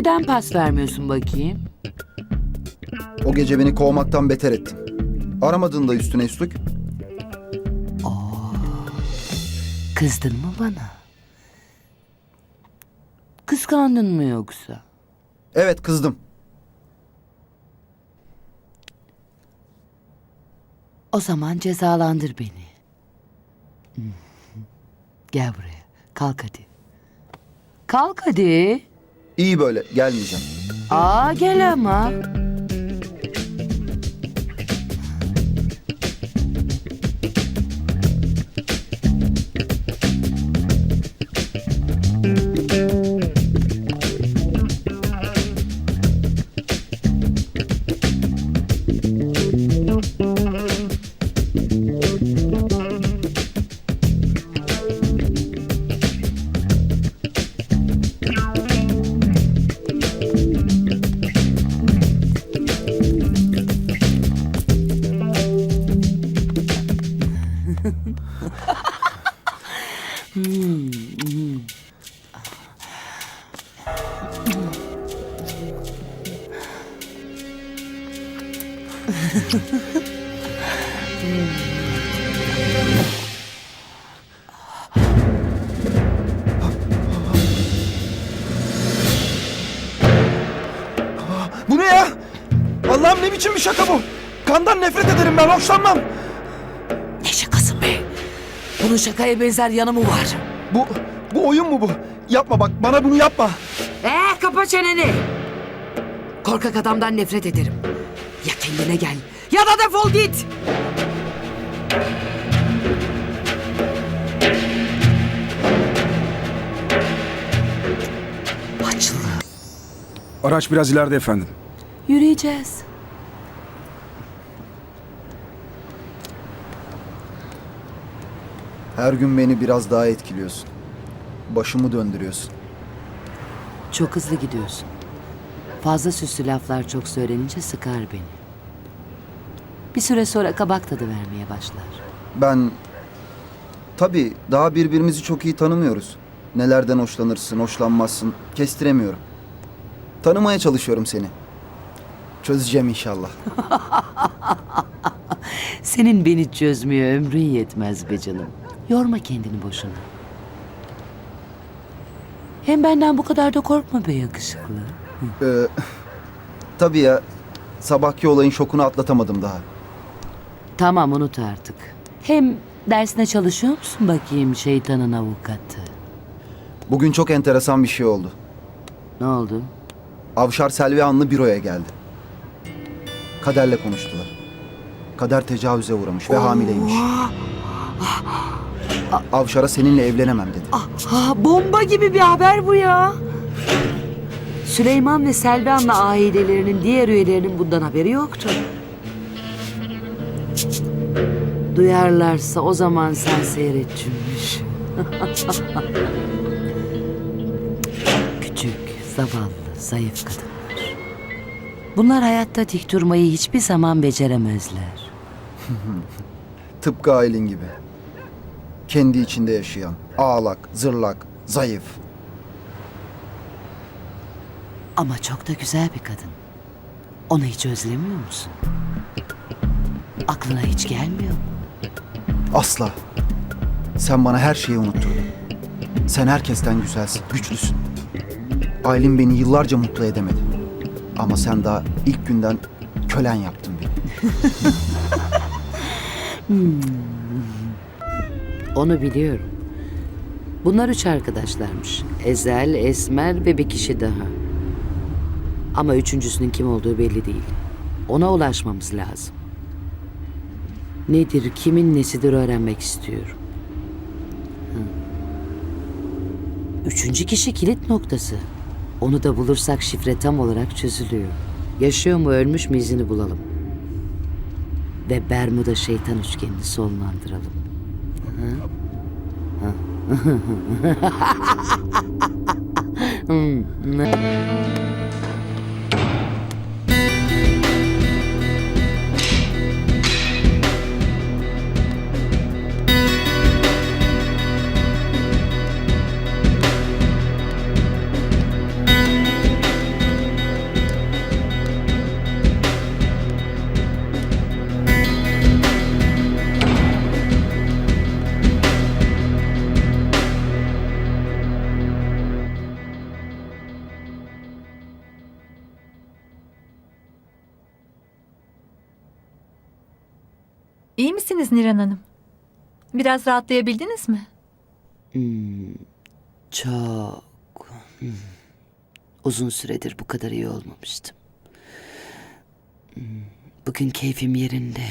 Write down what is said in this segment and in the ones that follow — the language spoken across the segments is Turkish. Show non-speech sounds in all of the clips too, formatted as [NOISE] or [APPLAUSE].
Neden pas vermiyorsun bakayım? O gece beni kovmaktan beter ettin. Aramadın da üstüne üstlük. Kızdın mı bana? Kıskandın mı yoksa? Evet kızdım. O zaman cezalandır beni. Gel buraya. Kalk hadi. Kalk hadi. İyi böyle gelmeyeceğim. Aa gel ama. Bu ne ya? Allah'ım ne biçim bir şaka bu? Kandan nefret ederim ben hoşlanmam. Ne şakası be? Bunun şakaya benzer yanı mı var? Bu, bu oyun mu bu? Yapma bak bana bunu yapma. Ee kapa çeneni. Korkak adamdan nefret ederim. Ya kendine gel ya da defol git. Açıl. Araç biraz ileride efendim. Yürüyeceğiz. Her gün beni biraz daha etkiliyorsun. Başımı döndürüyorsun. Çok hızlı gidiyorsun. Fazla süslü laflar çok söylenince sıkar beni. Bir süre sonra kabak tadı vermeye başlar. Ben... Tabii daha birbirimizi çok iyi tanımıyoruz. Nelerden hoşlanırsın, hoşlanmazsın kestiremiyorum. Tanımaya çalışıyorum seni. Çözeceğim inşallah. [LAUGHS] Senin beni çözmeye ömrün yetmez be canım. Yorma kendini boşuna. Hem benden bu kadar da korkma be yakışıklı. Ee, tabii ya sabahki olayın şokunu atlatamadım daha. Tamam unut artık. Hem dersine çalışıyor musun bakayım şeytanın avukatı? Bugün çok enteresan bir şey oldu. Ne oldu? Avşar Selvi Anlı büroya geldi. Kader'le konuştular. Kader tecavüze uğramış ve hamileymiş. Avşar'a seninle evlenemem dedi. Ah, bomba gibi bir haber bu ya. Süleyman ve Selvan'la ailelerinin diğer üyelerinin bundan haberi yoktu. Duyarlarsa o zaman sen seyret cümbüş. [LAUGHS] Küçük, zavallı, zayıf kadınlar. Bunlar hayatta dik durmayı hiçbir zaman beceremezler. [LAUGHS] Tıpkı Aylin gibi. Kendi içinde yaşayan, ağlak, zırlak, zayıf. Ama çok da güzel bir kadın. Onu hiç özlemiyor musun? Aklına hiç gelmiyor mu? Asla. Sen bana her şeyi unutturdun. Sen herkesten güzelsin, güçlüsün. Aylin beni yıllarca mutlu edemedi. Ama sen daha ilk günden kölen yaptın beni. [LAUGHS] Onu biliyorum. Bunlar üç arkadaşlarmış. Ezel, Esmer ve bir kişi daha. Ama üçüncüsünün kim olduğu belli değil. Ona ulaşmamız lazım. Nedir, kimin nesidir öğrenmek istiyorum. Hı. Üçüncü kişi kilit noktası. Onu da bulursak şifre tam olarak çözülüyor. Yaşıyor mu ölmüş mü izini bulalım. Ve Bermuda şeytan üçgenini sonlandıralım. うん。ね。İyi misiniz Niran Hanım? Biraz rahatlayabildiniz mi? Çok hmm, uzun süredir bu kadar iyi olmamıştım. Hmm, Bugün keyfim yerinde.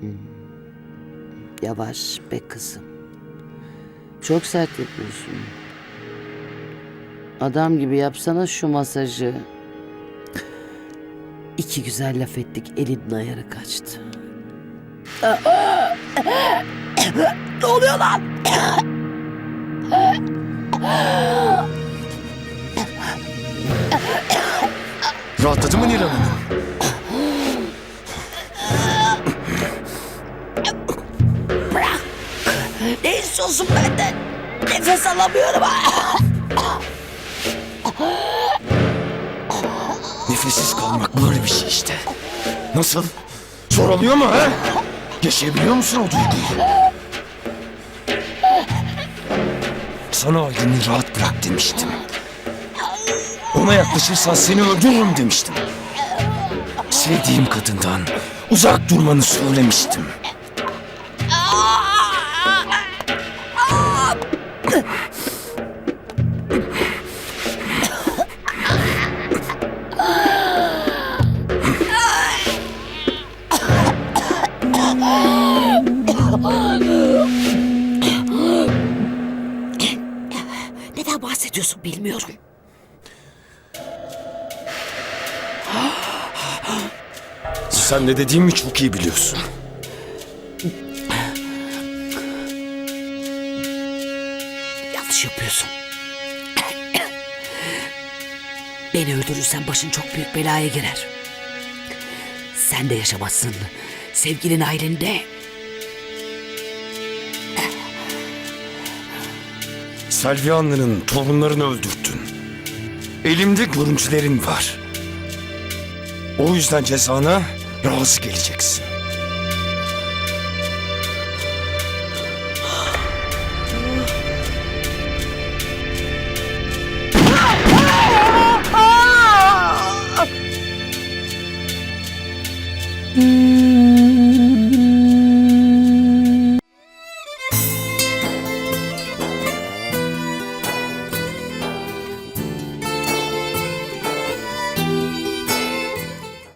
Hmm, Yavaş be kızım. Çok sert yapıyorsun. Adam gibi yapsana şu masajı. İki güzel laf ettik elinin ayarı kaçtı. ne oluyor lan? Rahatladı mı Nilan Hanım? Ne istiyorsun benden? Nefes alamıyorum. Nefessiz kalmak böyle bir şey işte. Nasıl? Zor oluyor mu ha? Yaşayabiliyor musun o duyguyu? Sana Aylin'i rahat bırak demiştim. Ona yaklaşırsan seni öldürürüm demiştim. Sevdiğim kadından uzak durmanı söylemiştim. Neden bahsediyorsun bilmiyorum. Sen ne dediğimi çok iyi biliyorsun. Yanlış yapıyorsun. Beni öldürürsen başın çok büyük belaya girer. Sen de yaşamazsın. Sevgilin ailende. Selvianlı'nın torunlarını öldürttün. Elimde görüntülerin var. O yüzden cezana razı geleceksin. Hmm.